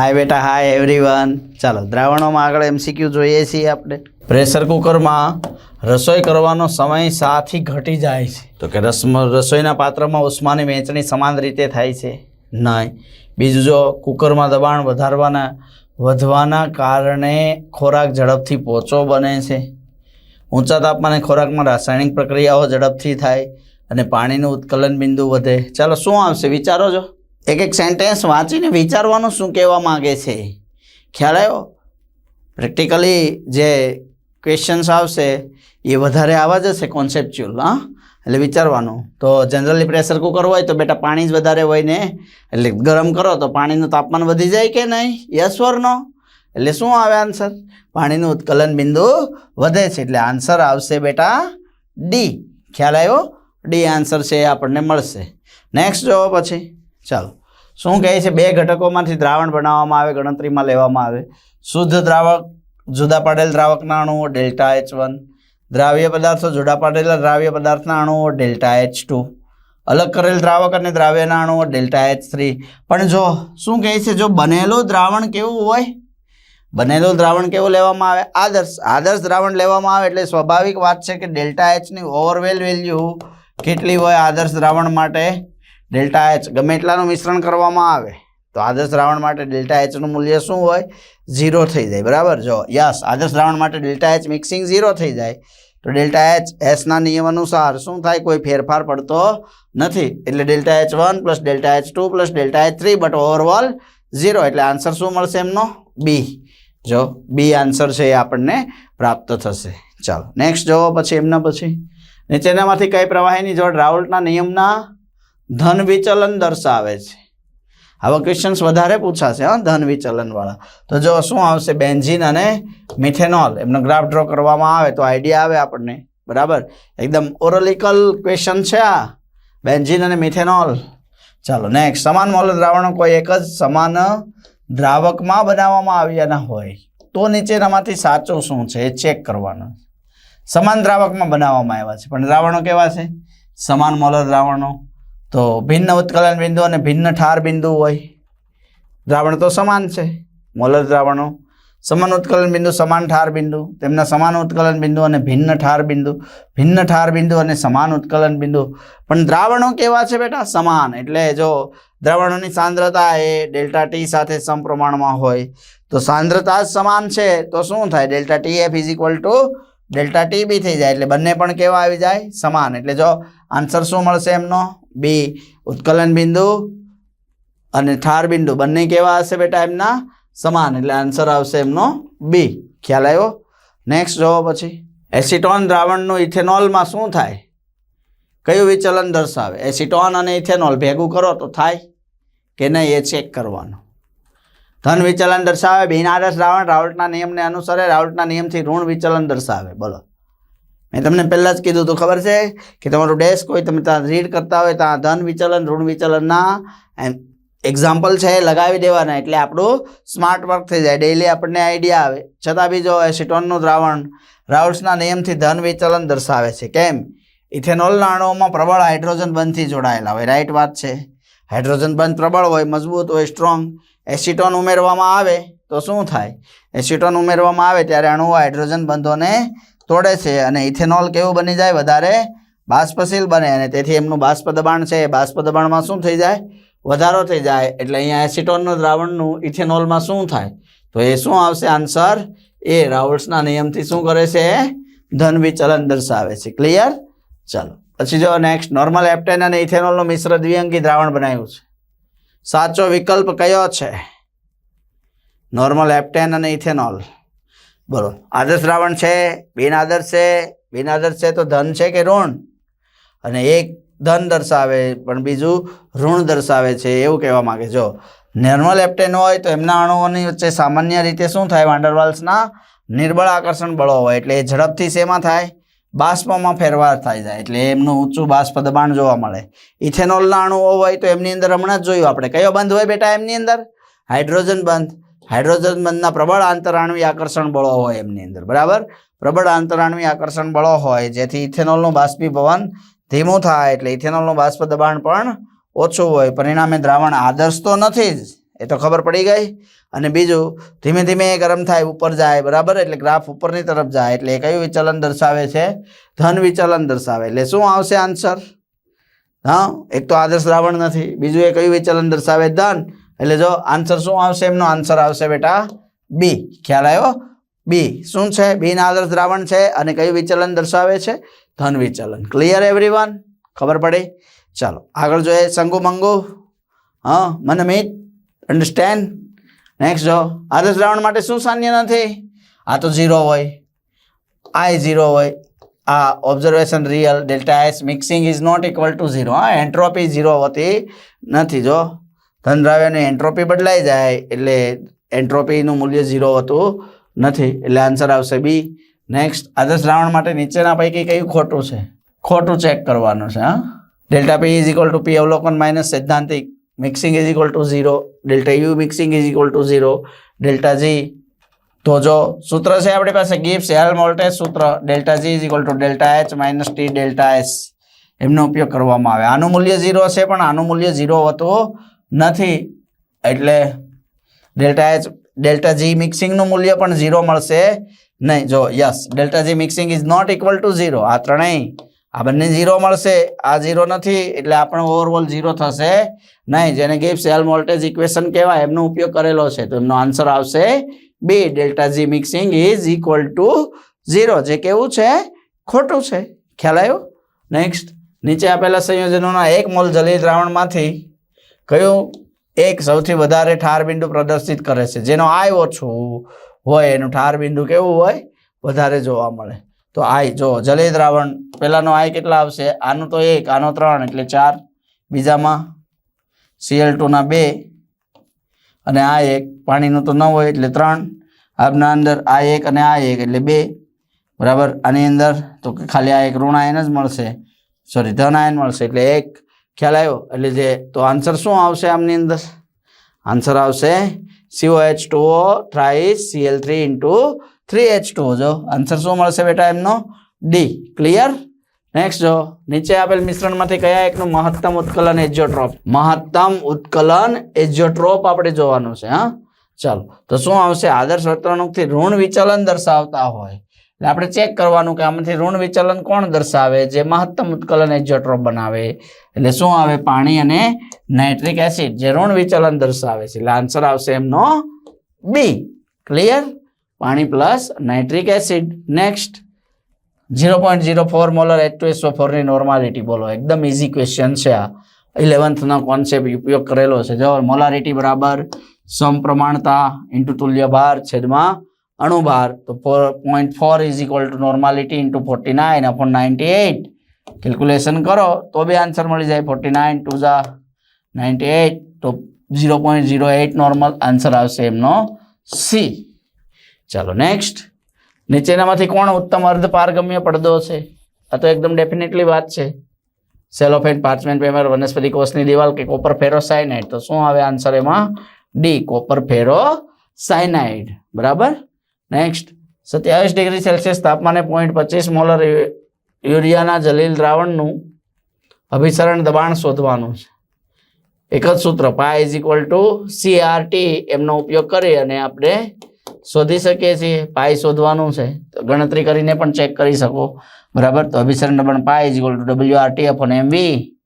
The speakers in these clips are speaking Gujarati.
હાય બેટા. હાય એવરીવન ચાલો, દ્રાવણોમાં આગળ એમસીક્યુ જોઈએ છીએ આપણે. પ્રેશર કુકરમાં રસોઈ કરવાનો સમય સાથી ઘટી જાય છે. તો કે રસમ રસોઈના પાત્રમાં ઉષ્માની વહેંચણી સમાન રીતે થાય છે? નહીં. બીજું જો કુકરમાં દબાણ વધારવાના, વધવાના કારણે ખોરાક ઝડપથી પોચો બને છે. ઊંચા તાપમાને ખોરાકમાં રાસાયણિક પ્રક્રિયાઓ ઝડપથી થાય અને પાણીનું ઉત્કલન બિંદુ વધે. ચાલો, શું આવશે? વિચારો છો એક એક સેન્ટેન્સ વાંચીને વિચારવાનું શું કહેવા માગે છે? ખ્યાલ આવ્યો? પ્રેક્ટિકલી જે ક્વેશ્ચન્સ આવશે, એ વધારે આવા જશે કોન્સેપ્ચ્યુઅલ હા? એટલે વિચારવાનું. તો જનરલી પ્રેશર કુકર હોય તો બેટા પાણી જ વધારે હોય ને? એટલે ગરમ કરો તો પાણીનું તાપમાન વધી જાય કે નહીં? યસ એટલે શું આવે આન્સર પાણીનું ઉત્કલન બિંદુ વધે છે. એટલે આન્સર આવશે બેટા ડી ખ્યાલ આવ્યો? ડી આન્સર છે એ આપણને મળશે. નેક્સ્ટ જોવો પછી. ચાલો. શું કહે છે? બે ઘટકોમાંથી દ્રાવણ બનાવવામાં આવે, ગણતરીમાં લેવામાં આવે. શુદ્ધ દ્રાવક, જુદા પાડેલ દ્રાવકના અણુઓ, ડેલ્ટા એચ વન. દ્રાવ્ય પદાર્થો, જુદા પાડેલા દ્રાવ્ય પદાર્થના અણુઓ, ડેલ્ટા એચ ટુ. અલગ કરેલ દ્રાવક અને દ્રાવ્યના અણુઓ, ડેલ્ટા એચ થ્રી. પણ જો, શું કહે છે? જો બનેલો દ્રાવણ કેવું હોય? બનેલું દ્રાવણ કેવું લેવામાં આવે? આદર્શ આદર્શ દ્રાવણ લેવામાં આવે એટલે સ્વાભાવિક વાત છે કે ડેલ્ટા એચની ઓવરવેલ વેલ્યુ કેટલી હોય આદર્શ દ્રાવણ માટે? ડેલ્ટા એચ ગમે એટલાનું મિશ્રણ કરવામાં આવે, તો આદર્શ દ્રાવણ માટે ડેલ્ટા એચનું મૂલ્ય શું હોય? ઝીરો થઈ જાય, બરાબર? જો, યસ, આદર્શ દ્રાવણ માટે ડેલ્ટા એચ મિક્સિંગ ઝીરો થઈ જાય, તો ડેલ્ટા એચ એસના નિયમ અનુસાર શું થાય? કોઈ ફેરફાર પડતો નથી. એટલે delta H one plus delta H two plus delta H three but overall zero. એટલે આન્સર શું મળશે એમનો? બી જો બી આન્સર છે એ આપણને પ્રાપ્ત થશે. ચાલો નેક્સ્ટ જોવો પછી, એમના પછી. નીચેનામાંથી કઈ પ્રવાહીની જોડ રાઉલ્ટના નિયમના ધન વિચલન દર્શાવે છે. આવા ક્વેશ્ચન્સ વધારે પૂછાશે, હા, ધન વિચલનવાળા. તો જો શું આવશે, બેન્ઝીન અને મિથેનોલ, એમનો ગ્રાફ ડ્રો કરવામાં આવે તો આઈડિયા આવે આપણને. બરાબર? એકદમ ઓરલિકલ ક્વેશ્ચન છે આ. બેન્ઝીન અને મિથેનોલ. ચાલો નેક્સ્ટ સમાન મોલ દ્રાવણો કોઈ એક જ સમાન દ્રાવકમાં બનાવવામાં આવ્યા ના હોય. તો નીચેનામાંથી સાચું શું છે એ ચેક કરવાનું. સમાન દ્રાવકમાં બનાવવામાં આવ્યા છે. પણ દ્રાવણો કેવા છે? સમાન મોલર દ્રાવણો. તો ભિન્ન ઉત્કલન બિંદુ અને ભિન્ન ઠાર બિંદુ હોય. દ્રાવણ તો સમાન છે. મોલર દ્રાવણો. સમાન ઉત્કલન બિંદુ, સમાન ઠાર બિંદુ. તેમના સમાન ઉત્કલન બિંદુ અને ભિન્ન ઠાર બિંદુ. ભિન્ન ઠાર બિંદુ અને સમાન ઉત્કલન બિંદુ. પણ દ્રાવણો કેવા છે બેટા? સમાન. એટલે જો દ્રાવણોની સાંદ્રતા એ ડેલ્ટા ટી સાથે સમપ્રમાણમાં હોય, તો સાંદ્રતા જ સમાન છે. તો શું થાય? Delta T F is equal to delta T B થઈ જાય. એટલે બંને પણ કેવા આવી જાય? સમાન. એટલે જો આન્સર શું મળશે એમનો? બી, ઉત્કલન બિંદુ અને ઠાર બિંદુ. બંને કેવા હશે બેટા એમના? સમાન. એટલે આન્સર આવશે એમનો બી ખ્યાલ આવ્યો? નેક્સ્ટ જોવો પછી. એસિટોન દ્રાવણનું ઇથેનોલમાં શું થાય? કયું વિચલન દર્શાવે? એસિટોન અને ઇથેનોલ ભેગું કરો તો થાય કે નહીં એ ચેક કરવાનું. ધન વિચલન દર્શાવે બિનારસ દ્રાવણ રાઉલ્ટના નિયમને અનુસરે રાઉલ્ટના નિયમથી ઋણ વિચલન દર્શાવે. બોલો. મેં તમને પહેલાં જ કીધું તો ખબર છે? કે તમારું ડેસ્ક હોય, તમે ત્યાં રીડ કરતા હોય, ત્યાં ધન વિચલન, ઋણ વિચલનના એક્ઝામ્પલ છે લગાવી દેવાના, એટલે આપણું સ્માર્ટ વર્ક થઈ જાય. ડેઈલી આપણને આઈડિયા આવે. છતાં બી જો એસિટોનનું દ્રાવણ. રાઉલ્ટ્સના નિયમથી ધન વિચલન દર્શાવે છે. કેમ? ઇથેનોલના અણુઓમાં પ્રબળ હાઇડ્રોજન બંધથી જોડાયેલા હોય. રાઈટ વાત છે. હાઇડ્રોજન બંધ પ્રબળ હોય, મજબૂત હોય સ્ટ્રોંગ એસિટોન ઉમેરવામાં આવે તો શું થાય? એસિટોન ઉમેરવામાં આવે ત્યારે અણુઓ હાઇડ્રોજન બંધોને તોડે છે અને ઇથેનોલ કેવું બની જાય? વધારે બાષ્પશીલ બને અને તેથી એમનું બાષ્પ દબાણ છે. એ બાષ્પ દબાણમાં શું થઈ જાય? વધારો થઈ જાય. એટલે અહીંયા એસિટોનનું દ્રાવણનું ઇથેનોલમાં શું થાય? તો એ શું આવશે? આન્સર એ. રાઉલ્સના નિયમથી શું કરે છે? ધન વિચલન દર્શાવે છે. ક્લિયર? ચાલો. પછી જો નેક્સ્ટ. નોર્મલ એપ્ટેન અને ઇથેનોલનું મિશ્ર દ્વિઅંગી દ્રાવણ બનાવ્યું છે. સાચો વિકલ્પ કયો છે? નોર્મલ એપ્ટેન અને ઇથેનોલ. બોલો. આદર્શ રાવણ છે, બિન આદર્શ છે, બિન આદર્શ છે તો ધન છે કે ઋણ? અને એક ધન દર્શાવે, પણ બીજું ઋણ દર્શાવે છે, એવું કહેવા માંગે. જો નોર્મલ એપ્ટેન હોય તો એમના અણુઓની વચ્ચે સામાન્ય રીતે શું થાય? વાંડરવાલ્સના નિર્બળ આકર્ષણ બળો હોય, એટલે એ ઝડપથી શેમાં થાય? બાષ્પમાં ફેરવાર થાય જાય, એટલે એમનું ઊંચું બાષ્પ દબાણ જોવા મળે. ઇથેનોલના અણુઓ હોય તો એમની અંદર હમણાં જ જોયું આપણે. કયો બંધ હોય બેટા એમની અંદર? હાઇડ્રોજન બંધ. હાઇડ્રોજન બંધના પ્રબળ આંતરાણવી આકર્ષણ બળો હોય એમની અંદર, બરાબર? પ્રબળ આંતરાણવી આકર્ષણ બળો હોય, જેથી ઇથેનોલનું બાષ્પીભવન ધીમું થાય, એટલે ઇથેનોલનું બાષ્પ દબાણ પણ ઓછું હોય. પરિણામે દ્રાવણ આદર્શ તો નથી જ, એ તો ખબર પડી ગઈ. અને બીજું, ધીમે ધીમે એ ગરમ થાય, ઉપર જાય, બરાબર? એટલે ગ્રાફ ઉપરની તરફ જાય, એટલે એ કયું વિચલન દર્શાવે છે? ધન વિચલન દર્શાવે. એટલે શું આવશે આન્સર? હા, એક તો આદર્શ દ્રાવણ નથી, બીજું એ કયું વિચલન દર્શાવે? ધન. એટલે જો આન્સર શું આવશે? એમનો આન્સર આવશે બેટા બી ખ્યાલ આવ્યો બી શું છે? બી ના આદર્શ દ્રાવણ છે અને કયું વિચલન દર્શાવે છે? ધન વિચલન. ક્લિયર એવરીવન ખબર પડી? ચાલો, આગળ જોઈએ શંકુ મંગુ. હા, મને મિત અન્ડરસ્ટેન્ડ નેક્સ્ટ જો, આદર્શ દ્રાવણ માટે શું સાન્ય નથી? આ તો ઝીરો હોય. આ ઝીરો હોય. આ observation real delta S mixing is not equal to zero હા એન્ટ્રોપી ઝીરો હોતી નથી જો. ધન દ્રાવ્યની એન્ટ્રોપી બદલાઈ જાય એટલે એન્ટ્રોપીનું મૂલ્ય ઝીરો હતું નથી. એટલે આન્સર આવશે બી. નેક્સ્ટ આદર્શ દ્રાવણ માટે નીચેના પૈકી કયું ખોટું છે? ખોટું ચેક કરવાનું છે, હા. Delta P is equal to P અવલોકન માઇનસ સૈદ્ધાંતિક mixing is equal to zero delta U mixing is equal to zero delta G તો જો સૂત્ર છે આપણી પાસે ગિફ્ટ હેલ મોલ્ટેજ સૂત્ર. Delta G is equal to delta H minus T delta S એમનો ઉપયોગ કરવામાં આવે. આનું મૂલ્ય ઝીરો છે, પણ આનું મૂલ્ય ઝીરો હોતું નથી. એટલે ડેલ્ટા એચ, ડેલ્ટા જી મિક્સિંગનું મૂલ્ય પણ ઝીરો મળશે નહીં. જો, yes, delta G mixing is not equal to zero. આ ત્રણેય, આ બંને ઝીરો મળશે. આ ઝીરો નથી, એટલે આપણો ઓવરઓલ ઝીરો થશે નહીં. જેને ગિબ્સ સેલ વોલ્ટેજ ઇક્વેશન કહેવાય, એમનો ઉપયોગ કરેલો છે. તો એમનો આન્સર આવશે B, delta G mixing is equal to zero. જે કેવું છે? ખોટું છે. ખ્યાલ આવ્યો? નેક્સ્ટ, નીચે આપેલા સંયોજનોના એક મોલ જલીય દ્રાવણમાંથી કયું એક સૌથી વધારે ઠાર બિંદુ પ્રદર્શિત કરે છે? જેનો આય ઓછું હોય, એનું ઠાર બિંદુ કેવું હોય? વધારે જોવા મળે. તો આય જો જલીય દ્રાવણ પહેલાંનો આય કેટલા આવશે? આનું તો એક, આનો ત્રણ, એટલે ચાર. બીજામાં સીએલ ટુના બે, અને આ એક. પાણીનું તો ન હોય, એટલે ત્રણ. આપના અંદર આ એક અને આ એક, એટલે બે. બરાબર? આની અંદર તો ખાલી આ એક ઋણ આયન જ મળશે. સોરી ધન આયન મળશે, એટલે એક. ખ્યાલ આવ્યો? એટલે જે, તો આન્સર શું આવશે આમની અંદર? આન્સર આવશે C O H two O thrice C L three into three H two જો આન્સર શું મળશે બેટા એમનો? ડી ક્લિયર નેક્સ્ટ જો, નીચે આપેલ મિશ્રણમાંથી કયા એકનું મહત્તમ ઉત્કલન એજ્યોટ્રોપ? મહત્તમ ઉત્કલન એજિયોટ્રોપ આપણે જોવાનું છે, હા? ચાલો, તો શું આવશે? આદર્શ વર્તણૂકથી ઋણ વિચલન દર્શાવતા હોય. એટલે આપણે ચેક કરવાનું કે આમાંથી ઋણ વિચલન કોણ દર્શાવે? જે મહત્તમ ઉત્કલન એજિયોટ્રોપ બનાવે. એટલે શું આવે? પાણી અને નાઇટ્રિક એસિડ જે ઋણ વિચલન દર્શાવે છે. એટલે આન્સર આવશે એમનો બી ક્લિયર પાણી plus nitric acid. Next zero point zero four molar H two SO ફોરની normality બોલો. એકદમ ઇઝી ક્વેશ્ચન છે આ. ઇલેવન્થનો કોન્સેપ્ટ ઉપયોગ કરેલો છે. જો મોલારિટી બરાબર, સમપ્રમાણતા ઇન્ટુ તુલ્ય ભાર, છેદમાં અણુભાર તો four point four is equal to normality into forty nine upon ninety eight calculation કરો, તો બી આન્સર મળી જાય. ફોર્ટી નાઇન ટુ ઝા નાઇન્ટી એઇટ તો zero point zero eight normal answer આવશે એમનો સી ચાલો નેક્સ્ટ નીચેનામાંથી કોણ ઉત્તમ અર્ધ પારગમ્ય પડદો છે? આ તો એકદમ ડેફિનેટલી વાત છે. સેલોફેન પાર્ચમેન્ટ પેપર વનસ્પતિ કોષની દિવાલ કે કોપર ફેરો સાયનાઇડ તો શું આવે આન્સર એમાં? ડી કોપર ફેરો સાયનાઇડ બરાબર? નેક્સ્ટ સત્યાવીસ ડિગ્રી સેલ્સિયસ તાપમાને પોઈન્ટ પચીસ મોલર યુરિયાના જલીલ દ્રાવણનું અભિસરણ દબાણ શોધવાનું છે. એક જ સૂત્ર pi is equal to C R T એમનો ઉપયોગ કરી અને આપણે શોધી શકીએ છીએ. પાય શોધવાનું છે. તો ગણતરી કરીને પણ ચેક કરી શકો. બરાબર? તો અભિસરણ દબાણ pi is equal to W R T upon M V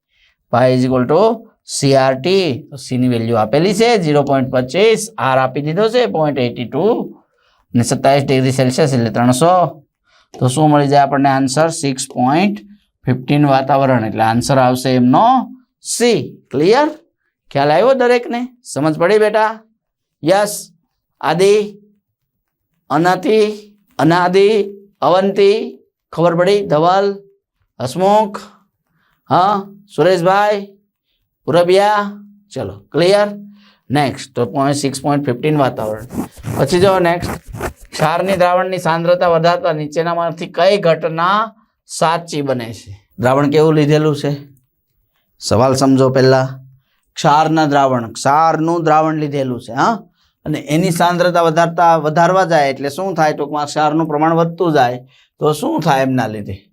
pi is equal to C R T સીની વેલ્યુ આપેલી છે. ઝીરો પોઈન્ટ પચીસ. આર આપી દીધો છે. પોઈન્ટ એટી ટુ ને સત્તાવીસ ડિગ્રી સેલ્સિયસ એટલે ત્રણસો. તો શું મળી જાય આપણને આન્સર? સિક્સ પોઈન્ટ ફિફ્ટીન વાતાવરણ. એટલે આન્સર આવશે એમનો સી ક્લિયર ખ્યાલ આવ્યો દરેકને? સમજ પડી બેટા? યસ આદિ અનાતિ અનાદિ, અવંતી. ખબર પડી? ધવલ, હસમુખ, હા, સુરેશભાઈ પુરબિયા ચલો ક્લિયર નેક્સ્ટ તો પોઈન્ટ સિક્સ પોઈન્ટ ફિફ્ટીન વાતાવરણ. પછી જો નેક્સ્ટ ક્ષારની દ્રાવણની સાંદ્રતા વધારતા નીચેનામાંથી કઈ ઘટના સાચી બને છે? દ્રાવણ કેવું લીધેલું છે? સવાલ સમજો પહેલાં. ક્ષારના દ્રાવણ, ક્ષારનું દ્રાવણ લીધેલું છે, હા? અને એની સાંદ્રતા વધારતા વધારવા જાય એટલે શું થાય? ટૂંકમાં ક્ષારનું પ્રમાણ વધતું જાય તો શું થાય એમના લીધે?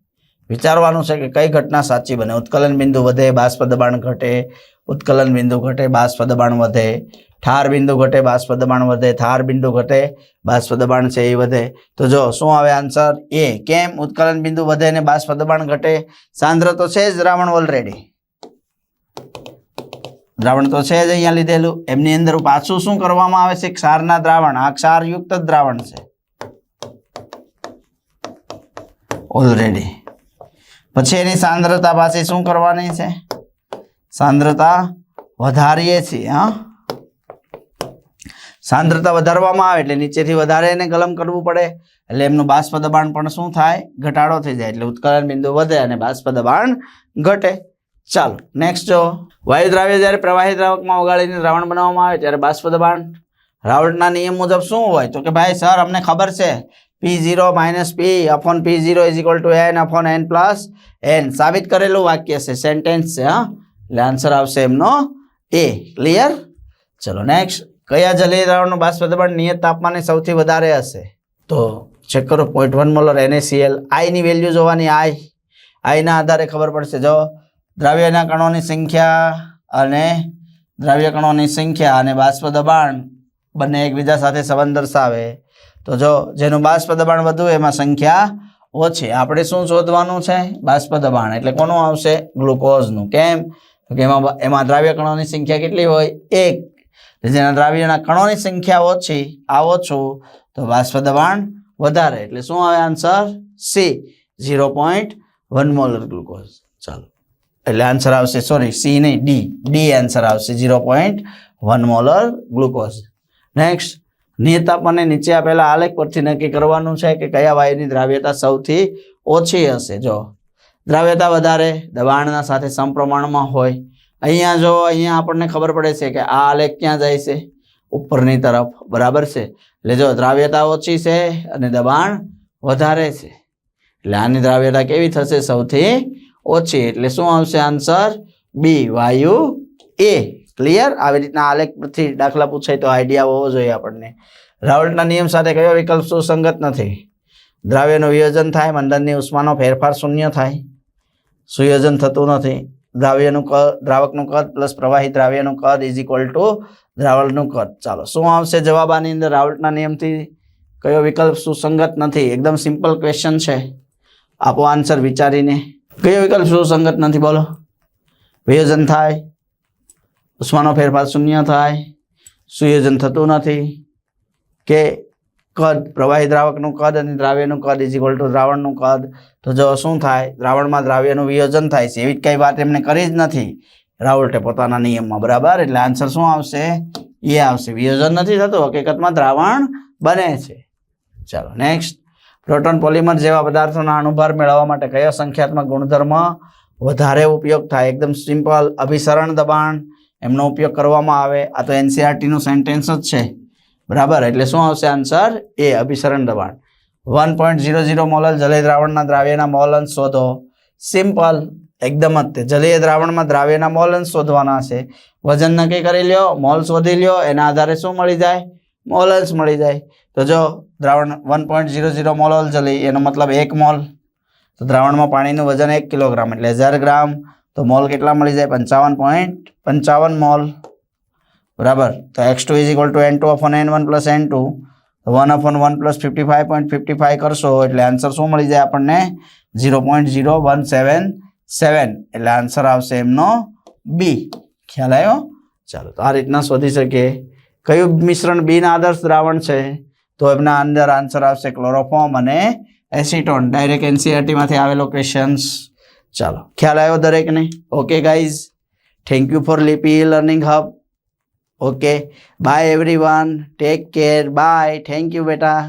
વિચારવાનું છે કે કઈ ઘટના સાચી બને? ઉત્કલન બિંદુ વધે, બાષ્પ દબાણ ઘટે, ઉત્કલન બિંદુ ઘટે, બાષ્પ દબાણ વધે. ઠાર બિંદુ ઘટે બાષ્પ દબાણ વધે ઠાર બિંદુ ઘટે બાષ્પ દબાણ છે એ વધે. તો જો, શું આવે આન્સર? એ, કેમ ઉત્કલન બિંદુ વધે અને બાષ્પ દબાણ ઘટે? સાંદ્ર તો છે જ દ્રાવણ ઓલરેડી દ્રાવણ તો છે જ અહીંયા લીધેલું. એમની અંદર પાછું શું કરવામાં આવે છે? ક્ષારના દ્રાવણ. આ ક્ષારયુક્ત દ્રાવણ છે. ઓલરેડી પછી એની સાંદ્રતા પાછી શું કરવાની છે? સાંદ્રતા વધારીએ છીએ, હા? સાંદ્રતા વધારવામાં આવે એટલે નીચેથી વધારે એને ગલમ કરવું પડે. એટલે એમનું બાષ્પ દબાણ પણ શું થાય? ઘટાડો થઈ જાય એટલે ઉત્કલન બિંદુ વધે અને બાષ્પ દબાણ ઘટે. ચાલો નેક્સ્ટ જો. વાયુ દ્રાવ્ય જ્યારે પ્રવાહી દ્રાવકમાં ઓગાળીને દ્રાવણ બનાવવામાં આવે ત્યારે બાષ્પ દબાણ. રાવણના નિયમ મુજબ શું હોય? તો કે ભાઈ, સર, અમને ખબર છે. P zero minus P upon P zero is equal to N upon N plus N સાબિત કરેલું વાક્ય છે સેન્ટેન્સ છે, હા? એટલે આન્સર આવશે એમનો એ ક્લિયર ચલો નેક્સ્ટ કયા જલીય દ્રાવણનું બાષ્પ દબાણ નિયત તાપમાને સૌથી વધારે હશે? તો ચેક કરો પોઈન્ટ વન મોલર એનએસીએલ આઈની વેલ્યુ જોવાની આઈ આઈના આધારે ખબર પડશે. જો દ્રાવ્યના કણોની સંખ્યા અને દ્રાવ્ય કણોની સંખ્યા અને બાષ્પ દબાણ બંને એકબીજા સાથે સંબંધ દર્શાવે, તો જો જેનું બાષ્પ દબાણ વધુ એમાં સંખ્યા ઓછી. આપણે શું શોધવાનું છે? બાષ્પ દબાણ એટલે કોનું આવશે? ગ્લુકોઝનું. કેમ? તો કે એમાં એમાં દ્રાવ્ય કણોની સંખ્યા કેટલી હોય? એક. જેના દ્રાવ્યના કણોની સંખ્યા ઓછી, આ ઓછું, તો બાષ્પ દબાણ વધારે. એટલે શું આવે answer? C. Zero point one molar glucose. ચાલો. એટલે આન્સર આવશે, સોરી, સી નહીં, ડી. ડી આન્સર આવશે, zero point one molar glucose. Next નિયત તાપમાને નીચે આપેલા આલેખ પરથી નક્કી કરવાનું છે કે કયા વાયુની દ્રાવ્યતા સૌથી ઓછી હશે. જો દ્રાવ્યતા વધારે, દબાણના સાથે સમપ્રમાણમાં હોય અહીંયા જો અહીંયા આપણને ખબર પડે છે કે આ આલેખ ક્યાં જાય છે? ઉપરની તરફ. બરાબર છે? એટલે જો દ્રાવ્યતા ઓછી છે અને દબાણ વધારે છે. એટલે આની દ્રાવ્યતા કેવી થશે? સૌથી ઓછી. એટલે શું આવશે આન્સર? બી વાયુ એ ક્લિયર આવી રીતના આલેખ પરથી દાખલા પૂછાય તો આઈડિયા હોવો જોઈએ આપણને. રાવલ્ટના નિયમ સાથે કયો વિકલ્પ સુસંગત નથી? દ્રાવ્યનું વિયોજન થાય, મંડળની ઉષ્માનો ફેરફાર શૂન્ય થાય. સુયોજન થતું નથી. દ્રાવ્યનું કદ, દ્રાવકનું કદ પ્લસ પ્રવાહી દ્રાવ્યનું કદ ઇઝ ઇક્વલ ટુ દ્રાવણનું કદ. ચાલો, શું આવશે જવાબ આની અંદર? રાવલ્ટના નિયમથી કયો વિકલ્પ સુસંગત નથી? એકદમ સિમ્પલ ક્વેશ્ચન છે. આપો આન્સર વિચારીને. કયો વિકલ્પ સુસંગત નથી? બોલો. વિયોજન થાય. ઉષ્માનો ફેરફાર શૂન્ય થાય. સુયોજન થતું નથી. કે કદ, પ્રવાહી દ્રાવકનું કદ અને દ્રાવ્યનું કદ ઇઝ ઇક્વલ ટુ દ્રાવણનું કદ. તો જો શું થાય? દ્રાવણમાં દ્રાવ્યનું વિયોજન થાય છે. એવી જ કંઈ વાત એમને કરી જ નથી. રાવલ્ટે પોતાના નિયમમાં બરાબર? એટલે આન્સર શું આવશે? એ આવશે. વિયોજન નથી થતું. હકીકતમાં દ્રાવણ બને છે. ચાલો નેક્સ્ટ પ્રોટોન પોલિમર જેવા પદાર્થોના અણુભાર મેળવવા માટે કયો સંખ્યાત્મક ગુણધર્મ વધારે ઉપયોગ થાય? એકદમ સિમ્પલ અભિસરણ દબાણ. એમનો ઉપયોગ કરવામાં આવે. આ તો એનસીઆરટીનું સેન્ટેન્સ જ છે. બરાબર, એટલે શું આવશે આન્સર એ અભિસરણ દબાણ. One point zero zero molal જલીય દ્રાવણના દ્રાવ્યના મોલ અંશ શોધો. સિમ્પલ એકદમ જ તે. જલીય દ્રાવણમાં દ્રાવ્યના મોલ અંશ શોધવાના છે. વજન નક્કી કરી લ્યો, મોલ શોધી લ્યો, એના આધારે શું મળી જાય? મોલ અંશ મળી જાય. તો જો, દ્રાવણ one point zero zero mole જલી એનો મતલબ એક મોલ. તો દ્રાવણમાં પાણીનું વજન એક કિલોગ્રામ, એટલે હજાર ગ્રામ. તો મોલ કેટલા મળી જાય? પંચાવન પોઈન્ટ પંચાવન મોલ. બરાબર? તો X two is equal to N two upon N one plus N two one upon one plus fifty five point fifty five કરશો, એટલે આન્સર શું મળી જાય આપણને? Zero point zero one seven seven એટલે આન્સર આવશે એમનો બી ખ્યાલ આવ્યો ચાલો, તો આ રીતના શોધી શકીએ. કયું મિશ્રણ બિન આદર્શ દ્રાવણ છે? તો એમના અંદર આન્સર આવશે ક્લોરોફોર્મ અને એસિટોન ડાયરેક્ટ એનસીઆરટીમાંથી આવેલો ક્વેશ્ચન્સ ચાલો, ખ્યાલ આવ્યો દરેકને? Okay guys thank you for Lipi learning hub okay bye everyone take care bye thank you બેટા